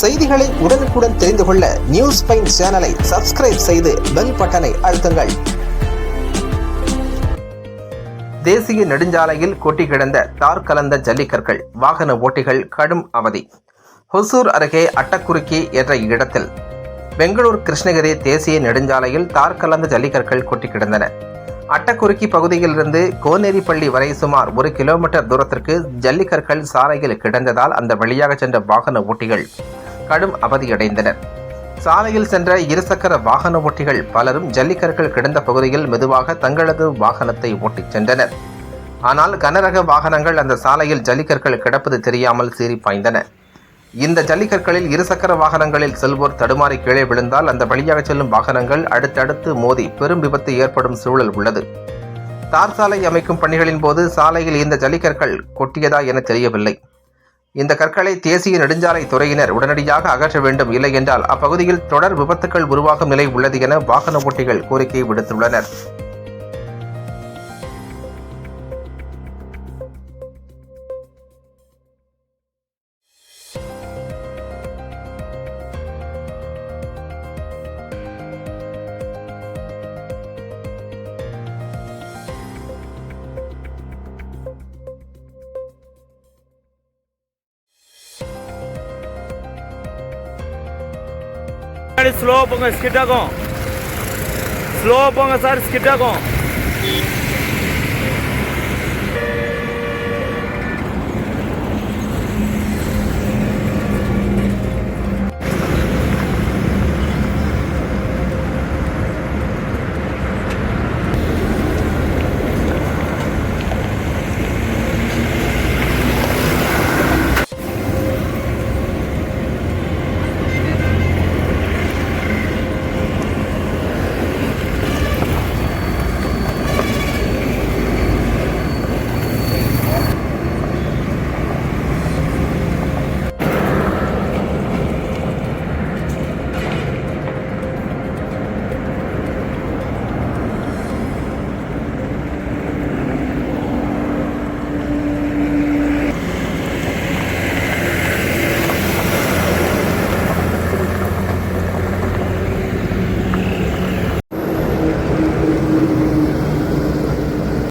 செய்திகளை உடனுக்குடன் தெரிந்து கொள்ள நியூஸ் பைன் சேனலை சப்ஸ்கிரைப் செய்து பெல் பட்டனை அழுத்துங்கள். தேசிய நெடுஞ்சாலையில் கொட்டி கிடந்த தார் கலந்த ஜல்லிக்கற்கள் வாகன ஓட்டிகள் கடும் அவதி. ஹொசூர் அருகே அட்டக்குறுக்கி என்ற இடத்தில் பெங்களூர் கிருஷ்ணகிரி தேசிய நெடுஞ்சாலையில் தார் கலந்த ஜல்லிக்கற்கள் கொட்டி கிடந்தன. அட்டக்குறுக்கி பகுதியிலிருந்து கோனேரிப்பள்ளி வரை சுமார் ஒரு கிலோமீட்டர் தூரத்திற்கு ஜல்லிக்கற்கள் சாலையில் கிடந்ததால் அந்த வழியாக சென்ற வாகன ஓட்டிகள் கடும் அவதியடைந்தனர். சாலையில் சென்ற இருசக்கர வாகன ஓட்டிகள் பலரும் ஜல்லிக்கற்கள் கிடந்த பகுதியில் மெதுவாக தங்களது வாகனத்தை ஓட்டிச் சென்றனர். ஆனால் கனரக வாகனங்கள் அந்த சாலையில் ஜல்லிக்கற்கள் கிடப்பது தெரியாமல் சீறி பாய்ந்தன. இந்த ஜல்லிக்கற்களில் இருசக்கர வாகனங்களில் செல்வோர் தடுமாறி கீழே விழுந்தால் அந்த வழியாக செல்லும் வாகனங்கள் அடுத்தடுத்து மோதி பெரும் விபத்து ஏற்படும் சூழல் உள்ளது. தார் சாலை அமைக்கும் பணிகளின் போது சாலையில் இந்த ஜல்லிக்கற்கள் கொட்டியதா என தெரியவில்லை. இந்த கற்களை தேசிய நெடுஞ்சாலை துறையினர் உடனடியாக அகற்ற வேண்டும் இல்லை என்றால் அப்பகுதியில் தொடர் விபத்துக்கள் உருவாகும் நிலை உள்ளது என வாகன ஓட்டிகள் கோரிக்கை விடுத்துள்ளனர். ஸ்லோ போங்க ஸ்கிட் ஆகும் ஸ்லோ போங்க சார் ஸ்கிட் ஆகும்